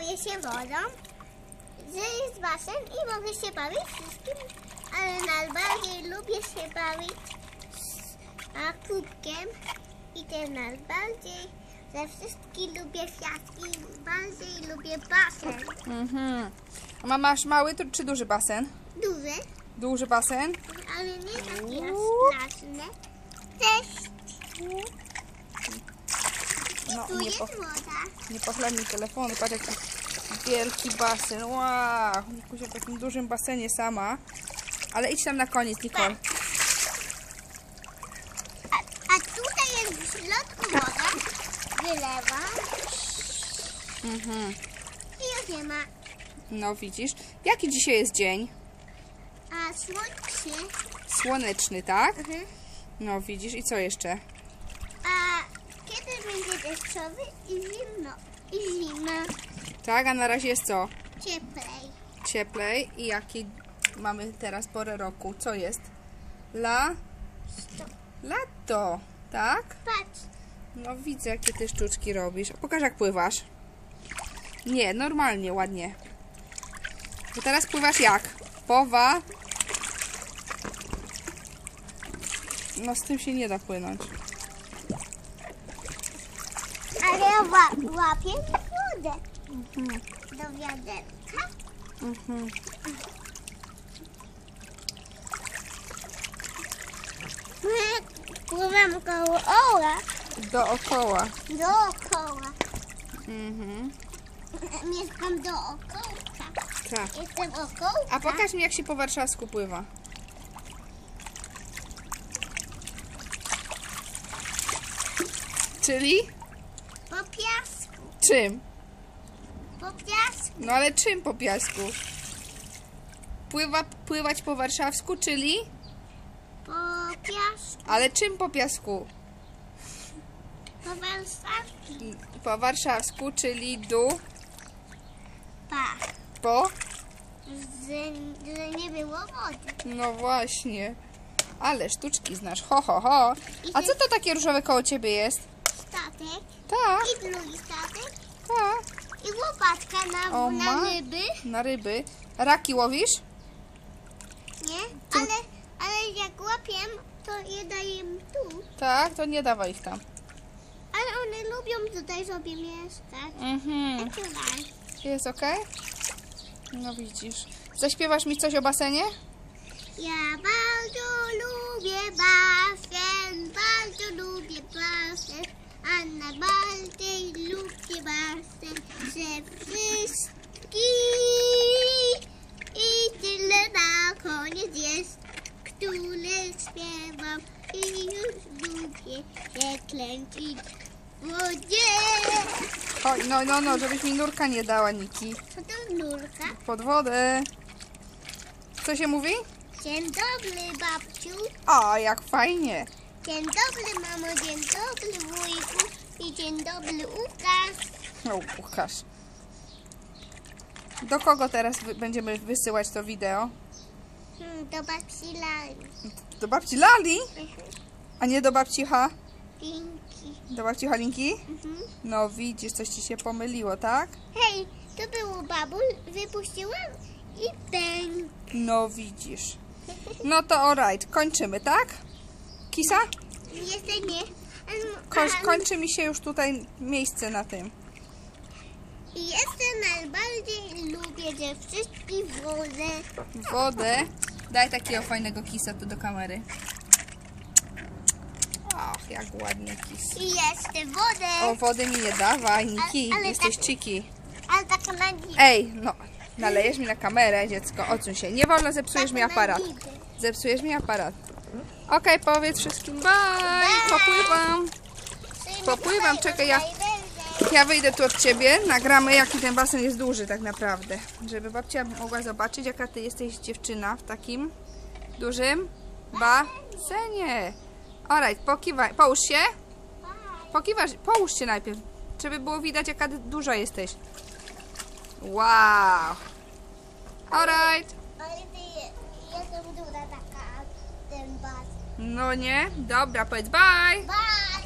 bawię się wodą, że jest basen i mogę się bawić wszystkim, ale najbardziej lubię się bawić z kubkiem i też najbardziej ze wszystkich lubię kwiatki, bardziej lubię basen. Mhm. A ma- masz mały czy duży basen? Duży, Duży basen? ale nie taki aż straszny. Też No, tu nie, jest po, woda. nie pochlebnij telefonu, patrz jaki wielki basen. Wow, Nikusia w takim dużym basenie sama. Ale idź tam na koniec, Nicole. A, a tutaj jest w środku woda. Wylewam Mhm. i już nie ma. No widzisz. Jaki dzisiaj jest dzień? A słońce. Słoneczny, tak? Mhm. No widzisz. I co jeszcze? Kiedy będzie deszczowy i zimno. I zimno. Tak, a na razie jest co? Cieplej. Cieplej. I jaki mamy teraz porę roku? Co jest? La? Stop. Lato, tak? Patrz. No widzę, jakie ty sztuczki robisz. Pokaż, jak pływasz. Nie, normalnie, ładnie. To teraz pływasz jak? Powa. No z tym się nie da płynąć. Ale ja ła- łapię wodę. Do wiaderka. Mhm. Pływam koło oła. Dookoła. Dookoła. Mhm. Mieszkam dookoła. Tak. Jestem około. A pokaż mi, jak się po warszawsku pływa. Czyli? Po piasku. Czym? Po piasku. No ale czym po piasku? Pływa, pływać po warszawsku, czyli? Po piasku. Ale czym po piasku? Po warszawsku. Po warszawsku, czyli du, Pa. po? Że, że nie było wody. No właśnie. Ale sztuczki znasz, ho, ho, ho. A co to takie różowe koło ciebie jest? Statek. Tak, I drugi statek. tak. I łopatka na, O, na ma- ryby. Na ryby. Raki łowisz? Nie? Ale, ale jak łapię, to je daję tu. Tak, to nie dawaj ich tam. Ale one lubią tutaj sobie mieszkać. Mhm. Jest ok? No widzisz. Zaśpiewasz mi coś o basenie? Ja bardzo lubię basen, bardzo lubię basen, a najbardziej lubię basen ze wszystkich. I tyle na koniec jest, które śpiewam i już lubię się klęcić w wodzie. Oj, no, no, no, żebyś mi nurka nie dała, Niki. Co to nurka? Pod wodę. Co się mówi? Dzień dobry babciu. O, jak fajnie. Dzień dobry, mamo, dzień dobry, wujku i dzień dobry, Łukasz. No, Łukasz. Do kogo teraz wy- będziemy wysyłać to wideo? Hmm, do babci Lali. Do babci Lali? A nie do babci H? Pinki. Do babci Halinki? Mhm. No widzisz, coś ci się pomyliło, tak? Hej, to było babuł, wypuściłam i pęk. No widzisz. No to alright, kończymy, tak? Kisa? Jeszcze nie. A- kończy mi się już tutaj miejsce na tym. I jeszcze najbardziej lubię ze wszystkich wodę. Wodę. Daj takiego fajnego kisa tu do kamery. Ach, jak ładnie kis. I jeszcze wodę. O, wody mi nie dawaj, Niki, Ale- ale jesteś tak- czyki. Ale tak na. Ej, no, nalejesz mi na kamerę, dziecko, odsuń się. Nie wolno, zepsujesz mi Tak na aparat. Zepsujesz mi aparat. Okej, powiedz wszystkim bye, popływam. Popływam, czekaj, ja- Ja wyjdę tu od ciebie, nagramy jaki ten basen jest duży tak naprawdę. Żeby babcia mogła zobaczyć jaka ty jesteś dziewczyna w takim dużym basenie. Alright, pokiwaj, połóż się. Pokiwasz, połóż się najpierw, żeby było widać jaka duża jesteś. Wow. Alright. Ale ty, jestem duża taka, ten bas. No nie? Dobra, powiedz bye. Bye!